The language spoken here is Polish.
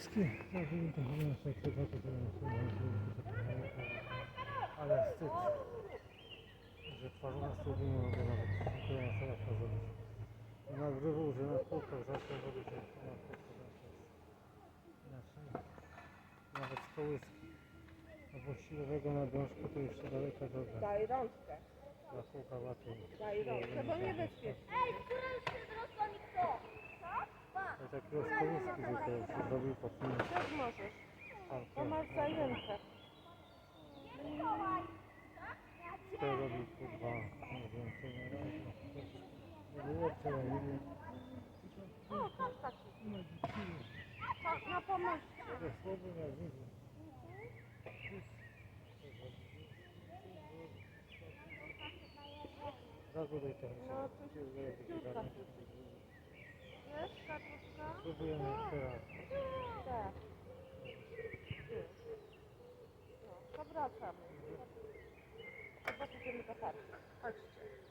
Chyba to Ale wstyd, że twarzą na studiu nie mogę nawet na to zrobić. Nagrywał, że na kółkach zawsze robię to na kółkach zawsze. Inaczej nawet z kołyski. Albo siłowego nadążku to jeszcze daleka droga. Daj rączkę, Na kółka łatwiej. daj rączkę, bo niebezpiecznie. tak rozkołyski tutaj się zrobił pod nim. Też możesz. To masz zajęte. To robi kurwa. Nie wiem, co na razie. Było co ja nie wiem. O, też taki. Tak, na pomoc. Dosłownie na widzę. Zagodę to. No, to się Spróbujemy jeszcze raz. Tak. To wracamy. Chyba pójdziemy do parku. Chodźcie.